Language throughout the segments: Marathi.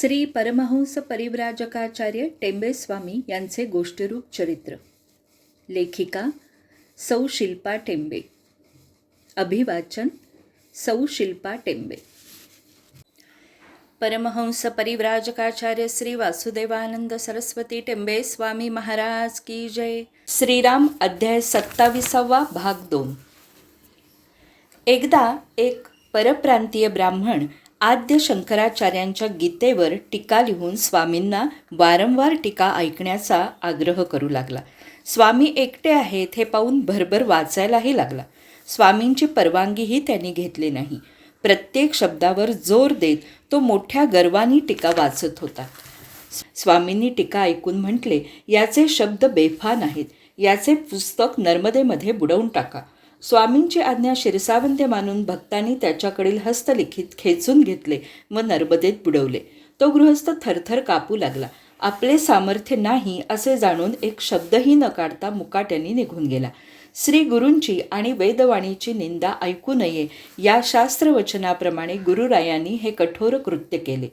श्री परमहंस परिव्राजकाचार्य टेंबे स्वामी यांचे गोष्टीरूप चरित्र. लेखिका सौ शिल्पा टेंबे. अभिवाचन सौ शिल्पा टेंबे. परमहंस परिव्राजकाचार्य श्री वासुदेवानंद सरस्वती टेंबे स्वामी महाराज की जय. श्रीराम अध्याय सत्ताविसावा भाग दोन. एकदा एक परप्रांतीय ब्राह्मण आद्य शंकराचार्यांच्या गीतेवर टीका लिहून स्वामींना वारंवार टीका ऐकण्याचा आग्रह करू लागला. स्वामी एकटे आहेत हे पाहून भरभर वाचायलाही लागला. स्वामींची परवानगीही त्यांनी घेतली नाही. प्रत्येक शब्दावर जोर देत तो मोठ्या गर्वानी टीका वाचत होता. स्वामींनी टीका ऐकून म्हटले याचे शब्द बेफान आहेत. याचे पुस्तक नर्मदेमध्ये बुडवून टाका. स्वामींची आज्ञा शिरसावंत मानून भक्तांनी त्याच्याकडील हस्तलिखित खेचून घेतले व नर्मदेत बुडवले. तो गृहस्थ थरथर कापू लागला. आपले सामर्थ्य नाही असे जाणून एक शब्दही न काढता मुकाट्याने निघून गेला. श्री गुरूंची आणि वेदवाणीची निंदा ऐकू नये या शास्त्रवचनाप्रमाणे गुरुरायांनी हे कठोर कृत्य केले.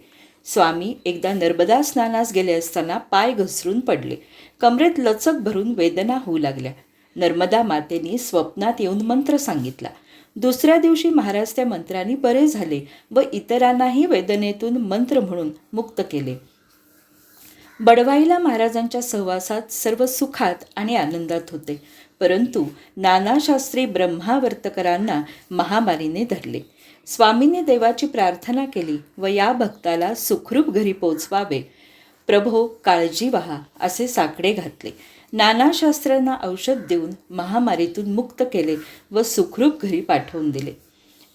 स्वामी एकदा नर्मदा स्नानास गेले असताना पाय घसरून पडले. कमरेत लचक भरून वेदना होऊ लागल्या. नर्मदा मातेनी स्वप्नात येऊन मंत्र सांगितला. दुसऱ्या दिवशी महाराज त्या मंत्राने बरे झाले व इतरांनाही वेदनेतून मंत्र म्हणून मुक्त केले. बडवाईला महाराजांच्या सहवासात सर्व सुखात आणि आनंदात होते. परंतु नानाशास्त्री ब्रह्मावर्तकरांना महामारीने धरले. स्वामीने देवाची प्रार्थना केली व या भक्ताला सुखरूप घरी पोचवावे. प्रभो काळजी व्हा असे साकडे घातले. नानाशास्त्रांना औषध देऊन महामारीतून मुक्त केले व सुखरूप घरी पाठवून दिले.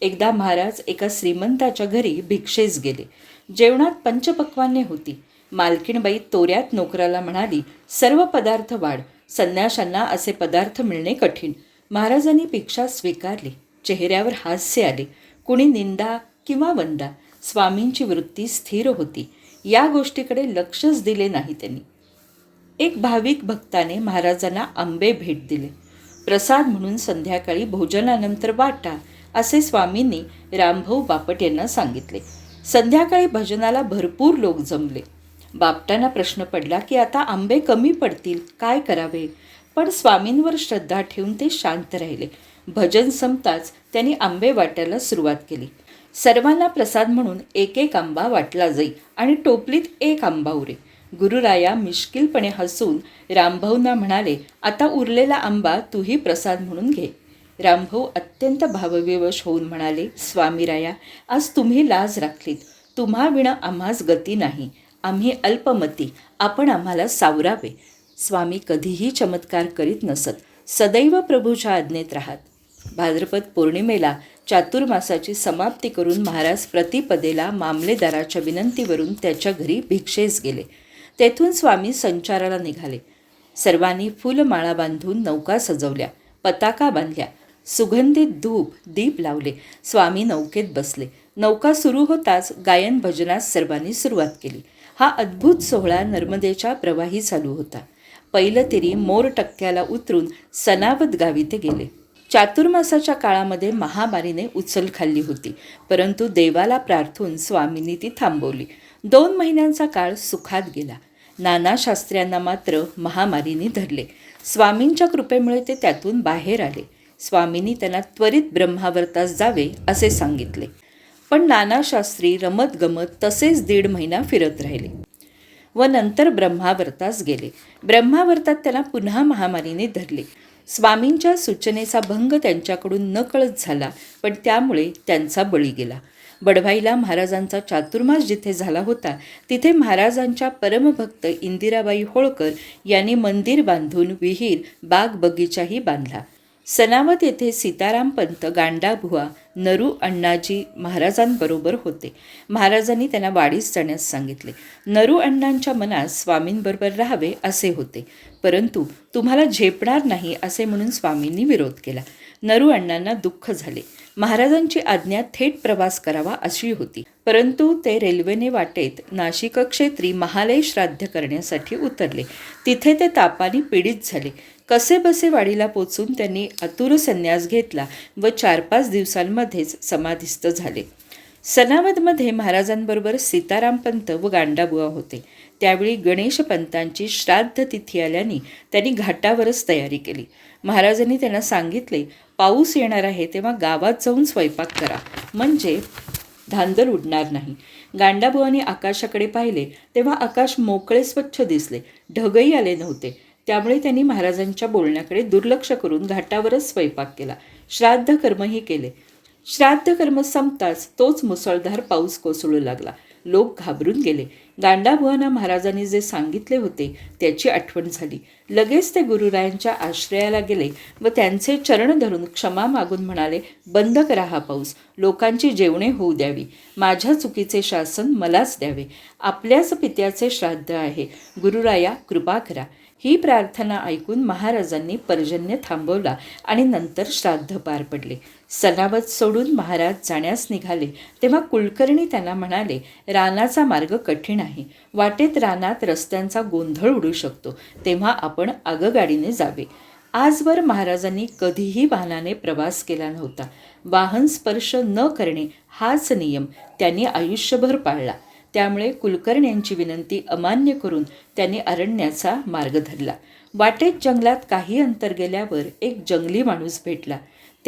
एकदा महाराज एका श्रीमंताच्या घरी भिक्षेस गेले. जेवणात पंचपक्वाने होती. मालकीणबाई तोऱ्यात नोकराला म्हणाली सर्व पदार्थ वाढ. संन्याशांना असे पदार्थ मिळणे कठीण. महाराजांनी भिक्षा स्वीकारली. चेहऱ्यावर हास्य आले. कुणी निंदा किंवा वंदा? स्वामींची वृत्ती स्थिर होती. या गोष्टीकडे लक्षच दिले नाही त्यांनी. एक भाविक भक्ताने महाराजांना आंबे भेट दिले. प्रसाद म्हणून संध्याकाळी भोजनानंतर वाटा असे स्वामींनी रामभाऊ बापट यांना सांगितले. संध्याकाळी भजनाला भरपूर लोक जमले. बापटांना प्रश्न पडला की आता आंबे कमी पडतील काय करावे? पण स्वामींवर श्रद्धा ठेवून ते शांत राहिले. भजन संपताच त्यांनी आंबे वाटायला सुरुवात केली. सर्वांना प्रसाद म्हणून एक एक आंबा वाटला जाई आणि टोपलीत एक आंबा उरे. गुरुराया मिश्किलपणे हसून रामभाऊंना म्हणाले आता उरलेला आंबा तूही प्रसाद म्हणून घे. रामभाऊ अत्यंत भावविवश होऊन म्हणाले स्वामीराया आज तुम्ही लाज राखलीत. तुम्हा विणं आम्हास गती नाही. आम्ही अल्पमती. आपण आम्हाला सावरावे. स्वामी कधीही चमत्कार करीत नसत. सदैव प्रभूच्या आज्ञेत राहत. भाद्रपद पौर्णिमेला चातुर्मासाची समाप्ती करून महाराज प्रतिपदेला मामलेदाराच्या विनंतीवरून त्याच्या घरी भिक्षेस गेले. तेथून स्वामी संचाराला निघाले. सर्वांनी फुलमाळा बांधून नौका सजवल्या पताका बांधल्या सुगंधित धूप दीप लावले. स्वामी नौकेत बसले. नौका सुरू होताच गायन भजनास सर्वांनी सुरुवात केली. हा अद्भुत सोहळा नर्मदेच्या प्रवाही चालू होता. पहिलं तरी मोर टक्क्याला उतरून सनावत गावी ते गेले. चातुर्मासाच्या काळामध्ये महामारीने उचल खाल्ली होती परंतु देवाला प्रार्थून स्वामींनी ती थांबवली. दोन महिन्यांचा काळ सुखात गेला. नाना शास्त्र्यांना मात्र महामारीने धरले. स्वामींच्या कृपेमुळे ते त्यातून बाहेर आले. स्वामींनी त्यांना त्वरित ब्रह्मावर्तास जावे असे सांगितले. पण नानाशास्त्री रमत गमत तसेच दीड महिना फिरत राहिले व नंतर ब्रह्मावर्तास गेले. ब्रह्मावर्तात त्यांना पुन्हा महामारीने धरले. स्वामींच्या सूचनेचा भंग त्यांच्याकडून नकळत झाला पण त्यामुळे त्यांचा बळी गेला. बडभाईला महाराजांचा चातुर्मास जिथे झाला होता तिथे महाराजांच्या परमभक्त इंदिराबाई होळकर यांनी मंदिर बांधून विहीर बाग बगीचाही बांधला. सनावत येथे सीताराम पंत गांडाभुवा नरू अण्णाजी महाराजांबरोबर होते. महाराजांनी त्यांना वाढीस जाण्यास सांगितले. नरू अण्णांच्या मनात स्वामींबरोबर राहावे असे होते. परंतु तुम्हाला झेपणार नाही असे म्हणून स्वामींनी विरोध केला. नरू अण्णांना दुःख झाले. महाराजांची आज्ञा थेट प्रवास करावा अशी होती. परंतु ते रेल्वेने वाटेत नाशिक क्षेत्री महालय श्राद्ध करण्यासाठी उतरले. तिथे ते तापाने पीडित झाले. कसे बसे वाडीला पोचून त्यांनी अतुर संन्यास घेतला व चार पाच दिवसांमध्येच समाधिस्थ झाले. सनावदमध्ये महाराजांबरोबर सीतारामपंत व गांडाबुवा होते. त्यावेळी गणेश पंतांची श्राद्ध तिथी आल्याने त्यांनी घाटावरच तयारी केली. महाराजांनी त्यांना सांगितले पाऊस येणार आहे तेव्हा गावात जाऊन स्वयंपाक करा. म्हणजे धांदल उडणार नाही. गांडाबुवांनी आकाशाकडे पाहिले तेव्हा आकाश मोकळे स्वच्छ दिसले. ढगही आले नव्हते. त्यामुळे त्यांनी महाराजांच्या बोलण्याकडे दुर्लक्ष करून घाटावरच स्वयंपाक केला. श्राद्ध कर्मही केले. श्राद्ध कर्म संपताच तोच मुसळधार पाऊस कोसळू लागला. लोक घाबरून गेले. गांडाबुवांना महाराजांनी जे सांगितले होते त्याची आठवण झाली. लगेच ते गुरुरायांच्या आश्रयाला गेले व त्यांचे चरण धरून क्षमा मागून म्हणाले बंद करा हा पाऊस. लोकांची जेवणे होऊ द्यावी. माझ्या चुकीचे शासन मलाच द्यावे. आपल्याच पित्याचे श्राद्ध आहे. गुरुराया कृपा करा. ही प्रार्थना ऐकून महाराजांनी पर्जन्य थांबवला आणि नंतर श्राद्ध पार पडले. सनावत सोडून महाराज जाण्यास निघाले तेव्हा कुलकर्णी त्यांना म्हणाले रानाचा मार्ग कठीण आहे. वाटेत रानात रस्त्यांचा गोंधळ उडू शकतो तेव्हा आपण आगगाडीने जावे. आजवर महाराजांनी कधीही वाहनाने प्रवास केला नव्हता. वाहन स्पर्श न करणे हाच नियम त्यांनी आयुष्यभर पाळला. त्यामुळे कुलकर्ण्यांची विनंती अमान्य करून त्यांनी अरण्याचा मार्ग धरला. वाटेत जंगलात काही अंतर गेल्यावर एक जंगली माणूस भेटला.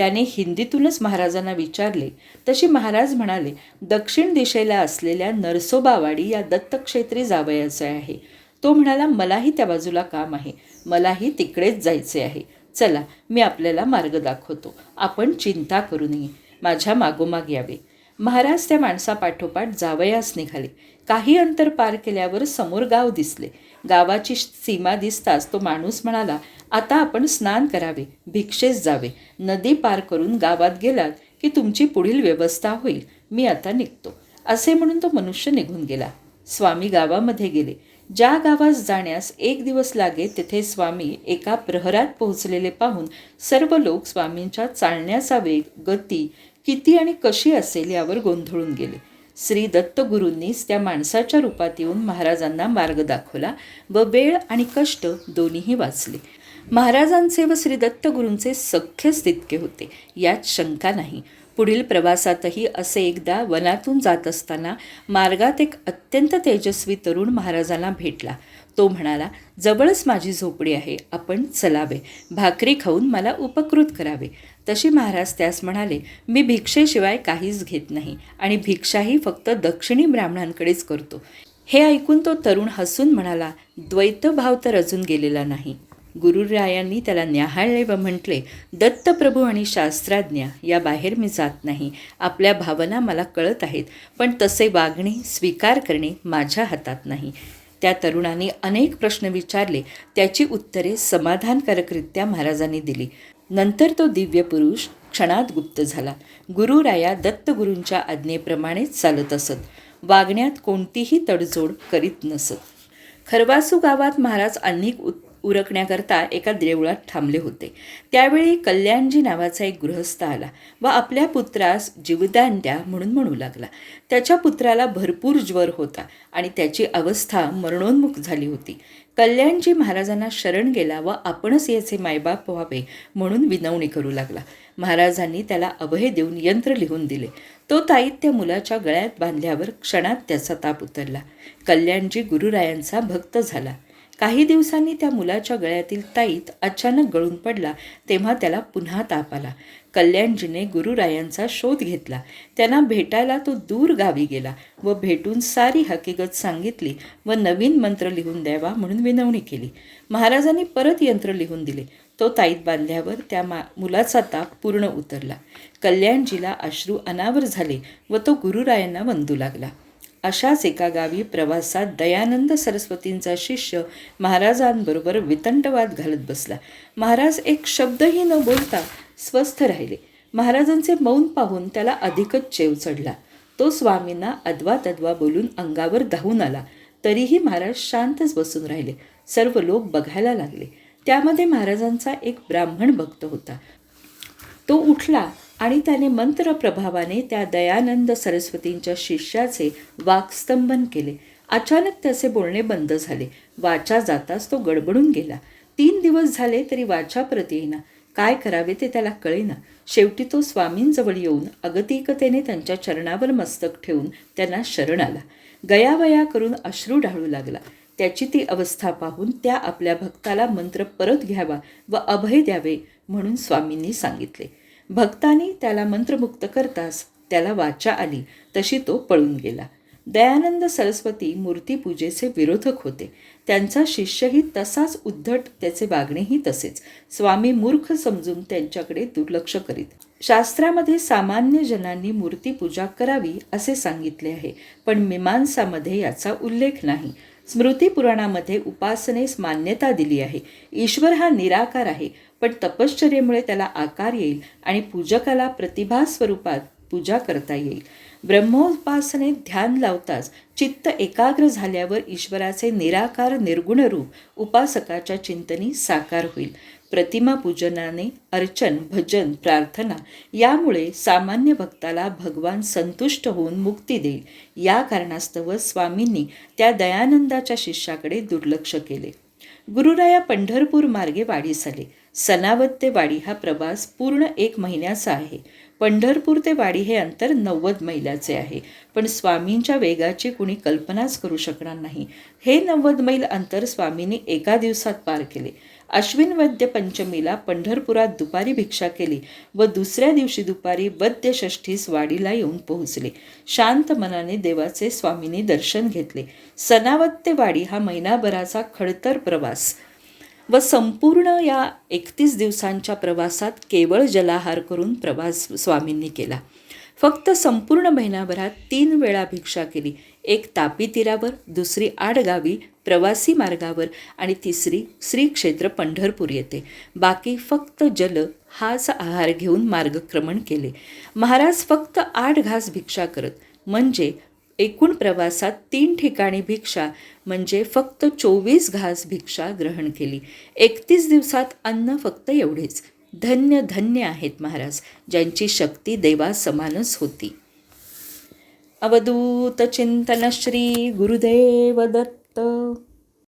त्याने हिंदीतूनच महाराजांना विचारले. तशी महाराज म्हणाले दक्षिण दिशेला असलेल्या नरसोबावाडी या दत्तक्षेत्री जावयाचे आहे. तो म्हणाला मलाही त्या बाजूला काम आहे. मलाही तिकडेच जायचे आहे. चला मी आपल्याला मार्ग दाखवतो. आपण चिंता करू नये. माझ्या मागोमाग यावे. महाराज त्या माणसापाठोपाठ जावयास निघाले. काही अंतर पार केल्यावर समोर गाव दिसले. गावाची सीमा दिसताच तो माणूस म्हणाला आता आपण स्नान करावे भिक्षेस जावे. नदी पार करून गावात गेलात की तुमची पुढील व्यवस्था होईल. मी आता निघतो. असे म्हणून तो मनुष्य निघून गेला. स्वामी गावामध्ये गेले. ज्या गावास जाण्यास एक दिवस लागे तेथे स्वामी एका प्रहरात पोहोचलेले पाहून सर्व लोक स्वामींच्या चालण्याचा वेग गती किती आणि कशी असेल यावर गोंधळून गेले. श्री दत्तगुरूंनीच त्या माणसाच्या रूपात येऊन महाराजांना मार्ग दाखवला व वेळ आणि कष्ट दोन्हीही वाचले. महाराजांचे व श्री दत्तगुरूंचे सख्यच तितके होते यात शंका नाही. पुढील प्रवासातही असे एकदा वनातून जात असताना मार्गात एक अत्यंत तेजस्वी तरुण महाराजांना भेटला. तो म्हणाला जवळच माझी झोपडी आहे आपण चलावे. भाकरी खाऊन मला उपकृत करावे. तशी महाराज त्यास म्हणाले मी भिक्षेशिवाय काहीच घेत नाही आणि भिक्षाही फक्त दक्षिणी ब्राह्मणांकडेच करतो. हे ऐकून तो तरुण हसून म्हणाला द्वैतभाव तर अजून गेलेला नाही. गुरुरायांनी त्याला न्याहाळले व म्हटले दत्तप्रभू आणि शास्त्राज्ञ या बाहेर मी जात नाही. आपल्या भावना मला कळत आहेत पण तसे वागणे स्वीकार करणे माझ्या हातात नाही. त्या तरुणाने अनेक प्रश्न विचारले त्याची उत्तरे समाधानकारकरित्या महाराजांनी दिली. नंतर तो दिव्य पुरुष क्षणात गुप्त झाला. गुरुराया दत्तगुरूंच्या आज्ञेप्रमाणेच चालत असत. वागण्यात कोणतीही तडजोड करीत नसत. खरवासू गावात महाराज अनेक उत् उरकण्याकरता एका देवळात थांबले होते. त्यावेळी कल्याणजी नावाचा एक गृहस्थ आला व आपल्या पुत्रास जीवदान द्या म्हणून म्हणू लागला. त्याच्या पुत्राला भरपूर ज्वर होता आणि त्याची अवस्था मरणोन्मुख झाली होती. कल्याणजी महाराजांना शरण गेला व आपणच याचे मायबाप व्हावे म्हणून विनवणी करू लागला. महाराजांनी त्याला अभय देऊन यंत्र लिहून दिले. तो ताईत त्या मुलाच्या गळ्यात बांधल्यावर क्षणात त्याचा ताप उतरला. कल्याणजी गुरुरायांचा भक्त झाला. काही दिवसांनी त्या मुलाच्या गळ्यातील ताईत अचानक गळून पडला तेव्हा त्याला पुन्हा ताप आला. कल्याणजीने गुरुरायांचा शोध घेतला. त्यांना भेटायला तो दूर गावी गेला व भेटून सारी हकीकत सांगितली व नवीन मंत्र लिहून द्यावा म्हणून विनवणी केली. महाराजांनी परत यंत्र लिहून दिले. तो ताईत बांधल्यावर त्या मा मुलाचा ताप पूर्ण उतरला. कल्याणजीला अश्रू अनावर झाले व तो गुरुरायांना वंदू लागला. अशाच एका गावी प्रवासात दयानंद सरस्वतींचा शिष्य महाराजांबरोबर वितंडवाद घालत बसला. महाराज एक शब्दही न बोलता स्वस्थ राहिले. महाराजांचे मौन पाहून त्याला अधिकच चेव चढला. तो स्वामींना अद्वा तद्वा बोलून अंगावर धावून आला. तरीही महाराज शांतच बसून राहिले. सर्व लोक बघायला लागले. त्यामध्ये महाराजांचा एक ब्राह्मण भक्त होता. तो उठला आणि त्याने मंत्र प्रभावाने त्या दयानंद सरस्वतींच्या शिष्याचे वाकस्तंभन केले. अचानक त्याचे बोलणे बंद झाले. वाचा जाताच तो गडबडून गेला. तीन दिवस झाले तरी वाचा परत येईना. काय करावे ते त्याला कळेना. शेवटी तो स्वामींजवळ येऊन अगतिकतेने त्यांच्या चरणावर मस्तक ठेवून त्यांना शरण आला. गयावया करून अश्रू ढाळू लागला. त्याची ती अवस्था पाहून त्या आपल्या भक्ताला मंत्र परत घ्यावा व अभय द्यावे म्हणून स्वामींनी सांगितले. भक्तांनी त्याला मंत्रमुक्त करताच त्याला वाचा आली. तशी तो पळून गेला. दयानंद सरस्वती मूर्तीपूजेचे विरोधक होते. त्यांचा शिष्यही तसाच उद्धट त्याचे वागणेही तसेच. स्वामी मूर्ख समजून त्यांच्याकडे दुर्लक्ष करीत. शास्त्रामध्ये सामान्य जनांनी मूर्तीपूजा करावी असे सांगितले आहे पण मीमांसामध्ये याचा उल्लेख नाही. स्मृती पुराणामध्ये उपासनेस मान्यता दिली आहे. ईश्वर हा निराकार आहे पण तपश्चर्येमुळे त्याला आकार येईल आणि पूजकाला प्रतिभा स्वरूपात पूजा करता येईल. ब्रह्मोपासनेत ध्यान लावताच चित्त एकाग्र झाल्यावर ईश्वराचे निराकार निर्गुण रूप उपासकाच्या चिंतनी साकार होईल. प्रतिमा पूजनाने अर्चन भजन प्रार्थना यामुळे सामान्य भक्ताला भगवान संतुष्ट होऊन मुक्ती देईल. या कारणास्तव स्वामींनी त्या दयानंदाच्या शिष्याकडे दुर्लक्ष केले. गुरुराया पंढरपूर मार्गे वाढीस आले. सनावत ते वाडी हा प्रवास पूर्ण एक महिन्याचा आहे. पंढरपूर ते वाडी हे अंतर नव्वद मैलाचे आहे. पण स्वामींच्या वेगाची कुणी कल्पनाच करू शकणार नाही. हे नव्वद मैल अंतर स्वामींनी एका दिवसात पार केले. अश्विन वद्य पंचमीला पंढरपुरात दुपारी भिक्षा केली व दुसऱ्या दिवशी दुपारी वद्य षष्ठीस वाडीला येऊन पोहोचले. शांत मनाने देवाचे स्वामींनी दर्शन घेतले. सनावत्ते वाडी हा महिनाभराचा खडतर प्रवास. व संपूर्ण या एकतीस दिवसांच्या प्रवासात केवळ जलाहार करून प्रवास स्वामींनी केला. फक्त संपूर्ण महिनाभरात तीन वेळा भिक्षा केली. एक तापी तीरावर दुसरी आडगावी प्रवासी मार्गावर आणि तिसरी श्री क्षेत्र पंढरपूर येते. बाकी फक्त जल हाच आहार घेऊन मार्गक्रमण केले. महाराज फक्त आठ घास भिक्षा करत म्हणजे एकूण प्रवासात तीन ठिकाणी भिक्षा म्हणजे फक्त चोवीस घास भिक्षा ग्रहण केली. एकतीस दिवसात अन्न फक्त एवढेच. धन्य धन्य आहेत महाराज ज्यांची शक्ती देवा समानच होती. अवधूत चिंतन श्री गुरुदेव दत्त.